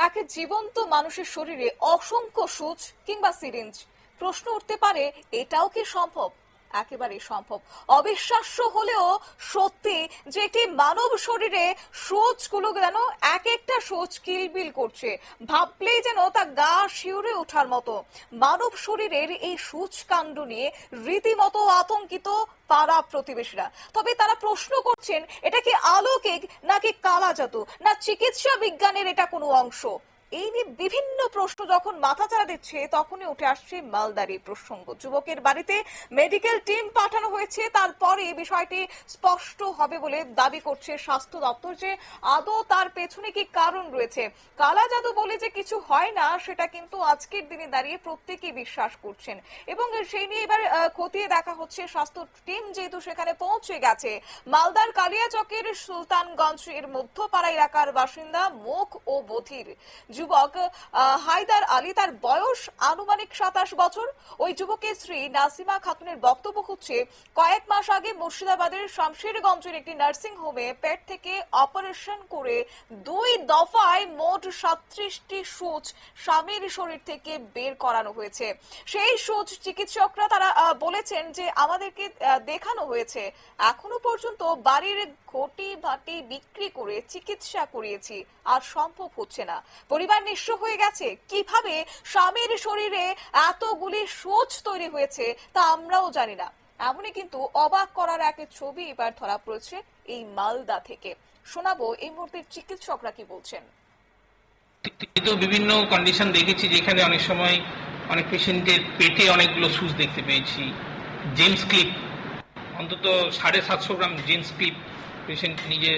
একে জীবন্ত মানুষের শরীরে অসংখ্য সুচ কিংবা সিরিঞ্জ। প্রশ্ন উঠতে পারে এটাও কি সম্ভব? একেবারে সম্ভব। অবিশ্বাস্য হলেও সত্যি যে একটি মানব শরীরে সূচগুলো যেন এক একটা সূচ কিলবিল করছে, ভাবলেই যেন তা গা শিউরে ওঠার মতো। মানব শরীরের এই সূচ কাণ্ড নিয়ে রীতিমতো আতঙ্কিত পাড়া প্রতিবেশীরা। তবে তারা প্রশ্ন করছেন, এটা কি আলৌকিক নাকি কালা জাদু না চিকিৎসা বিজ্ঞানের এটা কোনো অংশ? এই নিয়ে বিভিন্ন প্রশ্ন যখন মাথাচাড়া দিচ্ছে তখনই উঠে আসছে মালদারি প্রসঙ্গ। যুবকের বাড়িতে মেডিকেল টিম পাঠানো হয়েছে তারপরে বিষয়টি স্পষ্ট হবে বলে দাবি করছে স্বাস্থ্য দপ্তর যে আদৌ তার পেছনে কি কারণ রয়েছে। কালা জাদু বলে যে কিছু হয় না সেটা কিন্তু আজকের দিনে দাঁড়িয়ে প্রত্যেকেই বিশ্বাস করছেন। এবং সেই নিয়ে এবার খতিয়ে দেখা হচ্ছে স্বাস্থ্য টিম যেহেতু সেখানে পৌঁছে গেছে। মালদার কালিয়াচকের সুলতানগঞ্জ এর মধ্যপাড়া এলাকার বাসিন্দা মুখ ও বধির। যুবক আহ, হায়দার আলী তার বয়স আনুমানিক সাতাশ বছর। ওই যুবকের স্ত্রী নাসিমা খাতুনের বক্তব্য হচ্ছে, কয়েক মাস আগে মুর্শিদাবাদের শামশেরগঞ্জের একটি নার্সিং হোমে পেট থেকে অপারেশন করে দুই দফায় মোট সাত্রিশটি সূচ স্বামীর শরীর থেকে বের করানো হয়েছে। সেই সূচ চিকিৎসকরা তারা বলেছেন যে আমাদেরকে দেখানো হয়েছে। এখনও পর্যন্ত বাড়ির ঘটি ভাটি বিক্রি করে চিকিৎসা করিয়েছি, আর সম্ভব হচ্ছে না। পরিবার নিঃস্ব হয়ে গেছে কীভাবে স্বামীর শরীরে এতগুলি সোচ তৈরি হয়েছে তা আমরাও জানি না। এমনই কিন্তু অবাক করার এক ছবি এবার ধরা পড়েছে এই মালদা থেকে। শোনাবো এই মুহূর্তের চিকিৎসকরা কি বলছেন। তো বিভিন্ন কন্ডিশন দেখেছি যেখানে অনেক সময় অনেক পেশেন্টের পেটে অনেকগুলো সুচ দেখতে পেয়েছি। জেমস ক্লিপ অন্তত সাড়ে সাতশো গ্রাম জেমস ক্লিপ পেশেন্ট নিজে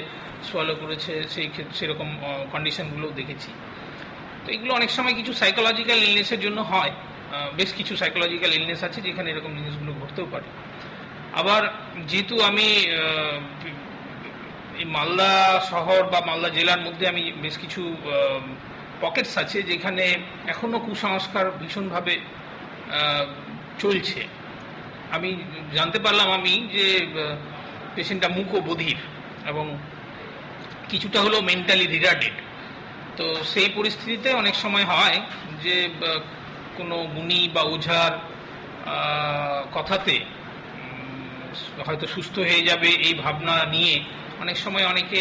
সোয়ালো করেছে, সেই সেরকম কন্ডিশনগুলো দেখেছি। তো এগুলো অনেক সময় কিছু সাইকোলজিক্যাল ইলনেসের জন্য হয়। বেশ কিছু সাইকোলজিক্যাল ইলনেস আছে যেখানে এরকম জিনিসগুলো ঘটতেও পারে। আবার যেহেতু আমি এই মালদা শহর বা মালদা জেলার মধ্যে আমি বেশ কিছু পকেটস আছে যেখানে এখনও কুসংস্কার ভীষণভাবে চলছে। আমি জানতে পারলাম আমি যে পেশেন্টটা মুখ ও বধির এবং কিছুটা হলো মেন্টালি রিটার্ডেড তো সেই পরিস্থিতিতে অনেক সময় হয় যে কোনো গুণী বা ওঝার কথাতে হয়তো সুস্থ হয়ে যাবে এই ভাবনা নিয়ে অনেক সময় অনেকে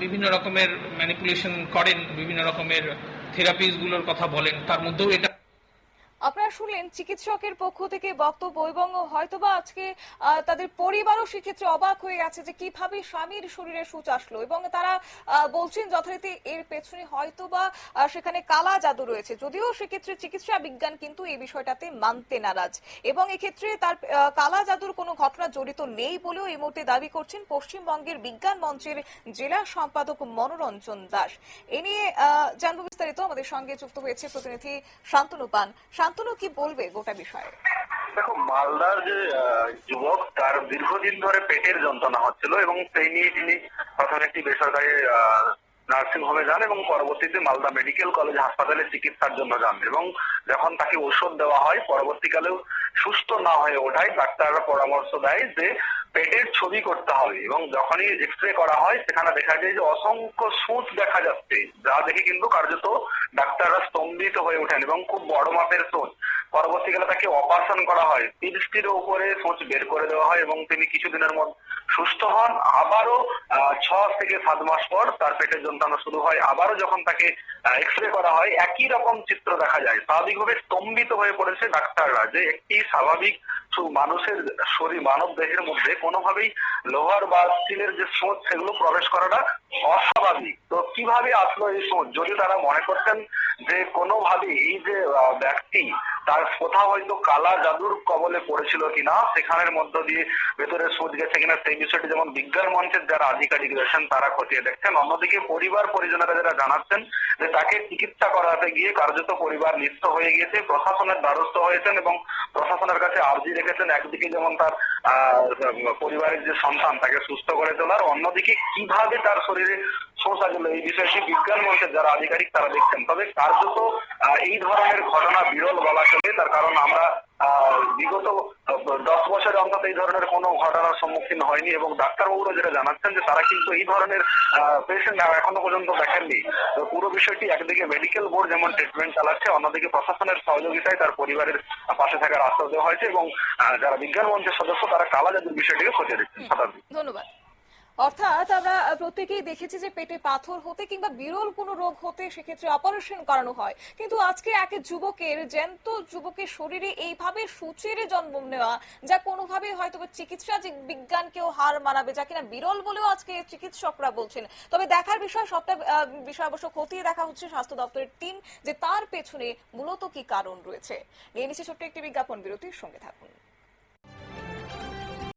বিভিন্ন রকমের ম্যানিপুলেশন করেন, বিভিন্ন রকমের থেরাপিসগুলোর কথা বলেন। তার মধ্যেও এটা আপনারা শুনলেন চিকিৎসকের পক্ষ থেকে বক্তব্য এবং হয়তোবা আজকে তাদের পরিবারও সেক্ষেত্রে অবাক হয়ে গেছে যে কীভাবে স্বামীর শরীরে সুচ আসলো এবং তারা বলছেন যথারীতি এর পেছনে হয়তোবা সেখানে কালা জাদু রয়েছে। যদিও সেক্ষেত্রে চিকিৎসা বিজ্ঞান কিন্তু এই বিষয়টাতে মানতে নারাজ। এবং এক্ষেত্রে তার কালা জাদুর কোনো ঘটনা জড়িত নেই বলেও এই মুহূর্তে দাবি করছেন পশ্চিমবঙ্গের বিজ্ঞান মঞ্চের জেলা সম্পাদক মনোরঞ্জন দাস। এ নিয়ে জানব বিস্তারিত। আমাদের সঙ্গে যুক্ত হয়েছে প্রতিনিধি শান্তনু পান। শান্তনু কি বলবে গোটা বিষয়ে? দেখো, মালদার যে যুবক, তার দীর্ঘদিন ধরে পেটের যন্ত্রণা হচ্ছিল এবং সেই নিয়ে তিনি প্রথমে একটি বেসরকারি নার্সিং হোমে যান এবং পরবর্তীতে মালদা মেডিকেল কলেজ হাসপাতালে চিকিৎসার জন্য যান এবং যখন তাকে ওষুধ দেওয়া হয়, পরবর্তীকালেও সুস্থ না হয়ে ওঠায়, ডাক্তাররা পরামর্শ দেয় যে পেটের ছবি করতে হবে এবং যখনই এক্স রে করা হয়, সেখানে দেখা যায় যে অসংখ্য সুচ দেখা যাচ্ছে, যা দেখে কিন্তু কার্যত ডাক্তাররা স্তম্ভিত হয়ে ওঠেন এবং খুব বড় মাপের সোচ। পরবর্তীকালে তাকে অপারেশন করা হয়। তিরিশটির উপরে সোচ বের করে দেওয়া হয় এবং তিনি কিছুদিনের মধ্যে সুস্থ হন। আবারও ছ থেকে সাত মাস পর তার পেটের যন্ত্রণা শুরু হয়। আবারও যখন তাকে এক্স রে করা হয়, একই রকম চিত্র দেখা যায়। স্বাভাবিকভাবে স্তম্ভিত হয়ে পড়েছে ডাক্তাররা যে একটি স্বাভাবিক মানুষের শরীর, মানব দেহের মধ্যে কোনোভাবেই লোহার বা স্টিলের যে সোচ সেগুলো প্রবেশ করাটা অস্বাভাবিক। তো কীভাবে আসলো এই সোচ যদি তারা মনে করতেন যে কোনোভাবে এই যে ব্যক্তি তার কোথাও হয়তো কালা জাদুর কবলে পড়েছিল কিনা, সেখানের মধ্য দিয়ে ভেতরে সোচ গেছে কিনা, সেই বিষয়টি যেমন বিজ্ঞান মঞ্চের যারা আধিকারিক রয়েছেন, তারা খতিয়ে দেখছেন। অন্যদিকে পরিবার পরিজনেরা যারা জানাচ্ছেন যে তাকে চিকিৎসা করাতে গিয়ে কার্যত পরিবার নিঃস্ব হয়ে গিয়েছে, প্রশাসনের দ্বারস্থ হয়েছেন এবং প্রশাসনের কাছে আর্জি রেখেছেন একদিকে যেমন তার পরিবারের যে সন্তান, তাকে সুস্থ করে তোলার, অন্যদিকে কীভাবে তার শরীরে সমস্যা গেল, এই বিষয়টি বিজ্ঞান মঞ্চের যারা আধিকারিক তারা দেখছেন। তবে কার্যত এই ধরনের ঘটনা বিরল বলা চলে, তার কারণ আমরা বিগত দশ বছরে অন্তত এই ধরনের কোনো ঘটনার সম্মুখীন হয়নি এবং ডাক্তারবাবুরা যেটা জানাচ্ছেন যে তারা কিন্তু এই ধরনের পেশেন্ট এখনও পর্যন্ত দেখেননি। তো পুরো বিষয়টি একদিকে মেডিকেল বোর্ড যেমন ট্রিটমেন্ট চালাচ্ছে, অন্যদিকে প্রশাসনের সহযোগিতায় তার পরিবারের পাশে থাকার আশ্বাস দেওয়া হয়েছে এবং যারা বিজ্ঞান মঞ্চের সদস্য, তারা কালা জাদুর বিষয়টিকে খতিয়ে দিচ্ছেন ধন্যবাদ। অর্থাৎ আমরা প্রত্যেকেই দেখেছি যে পেটে পাথর হতে কিংবা বিরল কোনো রোগ হতে সেক্ষেত্রে অপারেশন করানো হয়। কিন্তু আজকে এক যুবকের, জ্যান্ত যুবকের শরীরে এইভাবে সূচের জন্ম নেওয়া, যা কোনোভাবে হয়তো চিকিৎসা বিজ্ঞানকেও হার মানাবে, যা কিনা বিরল বলেও আজকে চিকিৎসকরা বলছেন। তবে দেখার বিষয় সবটা বিষয় অবশ্য খতিয়ে দেখা হচ্ছে স্বাস্থ্য দপ্তরের টিম যে তার পেছনে মূলত কি কারণ রয়েছে। নিয়ে নিচ্ছে ছোট্ট একটি বিজ্ঞাপন বিরতির সঙ্গে থাকুন।